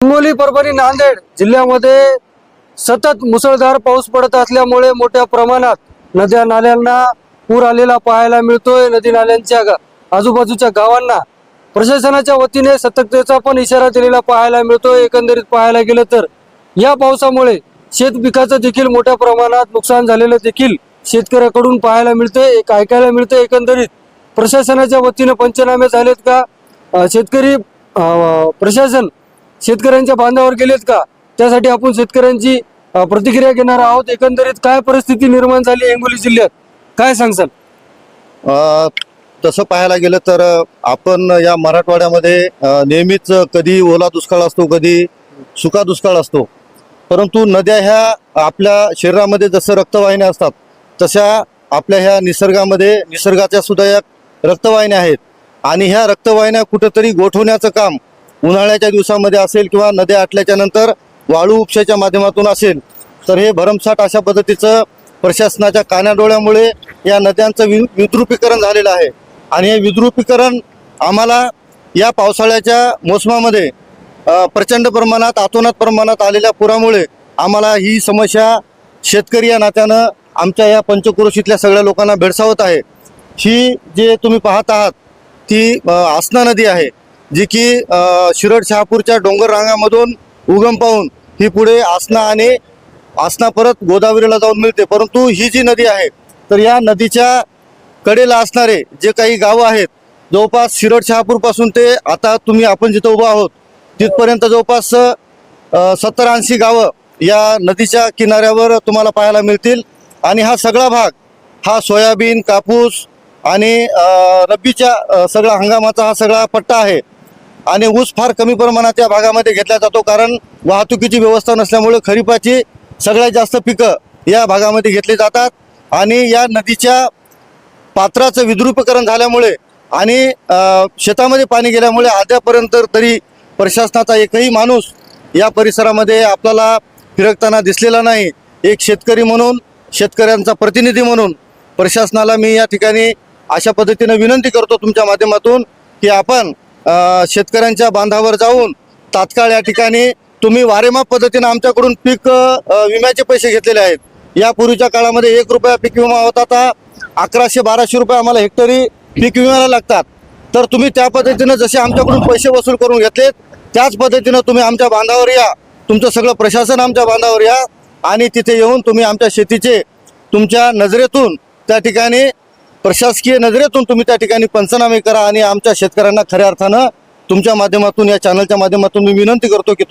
हिंगोली परभणी नांदेड जिल्ह्यामध्ये सतत मुसळधार पाऊस पडत असल्यामुळे मोठ्या प्रमाणात नद्या नाल्यांना पूर आलेला पाहायला मिळतोय. नदी नाल्यांच्या गा- आजूबाजूच्या गावांना प्रशासनाच्या वतीने सतर्कतेचा पण इशारा दिलेला पाहायला मिळतोय. एकंदरीत पाहायला गेलं तर या पावसामुळे शेत पिकाचं देखील मोठ्या प्रमाणात नुकसान झालेलं देखील शेतकऱ्याकडून पाहायला मिळतंय. एक ऐकायला मिळतंय. एकंदरीत प्रशासनाच्या वतीने पंचनामे झालेत का? शेतकरी प्रशासन शेतकऱ्यांच्या बांधावर गेलेत का? त्यासाठी आपण शेतकऱ्यांची प्रतिक्रिया घेणार आहोत. एकंदरीत काय परिस्थिती निर्माण झाली हिंगोली जिल्ह्यात? काय सांगसाल तसं पाहायला गेलं तर आपण या मराठवाड्यामध्ये नेहमीच कधी ओला दुष्काळ असतो कधी सुका दुष्काळ असतो. परंतु नद्या ह्या आपल्या शरीरामध्ये जसं रक्तवाहिन्या असतात तशा आपल्या ह्या निसर्गामध्ये निसर्गाच्या सुद्धा या रक्तवाहिन्या आहेत. आणि ह्या रक्तवाहिन्या कुठंतरी गोठवण्याचं काम उन्हाळ्याच्या दिवसामध्ये असेल किंवा नद्या आटल्याच्या नंतर वाळू उपशाच्या माध्यमातून असेल तर हे भरमसाठ अशा पद्धतीचं प्रशासनाच्या कानाडोळ्यामुळे या नद्यांचं वि विद्रुपीकरण झालेलं आहे. आणि हे विद्रुपीकरण आम्हाला या पावसाळ्याच्या मोसमामध्ये प्रचंड प्रमाणात आतोनात प्रमाणात आलेल्या पुरामुळे आम्हाला ही समस्या शेतकरी या नात्यानं आमच्या या पंचक्रोशीतल्या सगळ्या लोकांना भेडसावत आहे. ही जे तुम्ही पाहत आहात ती आसना नदी आहे. जी की शिरड शहापूरच्या डोंगर रांगामधून उगम पाहून ही पुढे आसना आणि आसना परत गोदावरीला जाऊन मिळते. परंतु ही जी नदी आहे तर या नदीच्या कडेला असणारे जे काही गावं आहेत जवळपास शिरड शहापूरपासून ते आता तुम्ही आपण जिथं उभं आहोत तिथपर्यंत जवळपास सत्तर ऐंशी गावं या नदीच्या किनाऱ्यावर तुम्हाला पाहायला मिळतील. आणि हा सगळा भाग हा सोयाबीन कापूस आणि रब्बीच्या सगळा हंगामाचा हा सगळा पट्टा आहे आणि ऊस फार कमी प्रमाणात या भागामध्ये घेतला जातो कारण वाहतुकीची व्यवस्था नसल्यामुळे खरीपाची सगळ्यात जास्त पिकं या भागामध्ये घेतली जातात. आणि या नदीच्या पात्राचं विद्रुपीकरण झाल्यामुळे आणि शेतामध्ये पाणी गेल्यामुळे आद्यापर्यंत तरी प्रशासनाचा एकही माणूस या परिसरामध्ये आपल्याला फिरकताना दिसलेला नाही. एक शेतकरी म्हणून शेतकऱ्यांचा प्रतिनिधी म्हणून प्रशासनाला मी या ठिकाणी अशा पद्धतीनं विनंती करतो तुमच्या माध्यमातून की आपण शेतकऱ्यांच्या बांधावर जाऊन तात्काळ या ठिकाणी तुम्ही वारेमाप पद्धतीनं आमच्याकडून पीक विम्याचे पैसे घेतलेले आहेत. यापूर्वीच्या काळामध्ये एक रुपया पीक विमा होता आता अकराशे बाराशे रुपये आम्हाला हेक्टरी पीक विम्याला लागतात. तर तुम्ही त्या पद्धतीनं जसे आमच्याकडून पैसे वसूल करून घेतलेत त्याच पद्धतीनं तुम्ही आमच्या बांधावर या. तुमचं सगळं प्रशासन आमच्या बांधावर या आणि तिथे येऊन तुम्ही आमच्या शेतीचे तुमच्या नजरेतून त्या ठिकाणी प्रशासकीय नजरेतून तुम्ही त्या ठिकाणी पंचनामे करा आणि आमच्या शेतकऱ्यांना खऱ्या अर्थानं तुमच्या माध्यमातून या चॅनलच्या माध्यमातून मी विनंती करतो की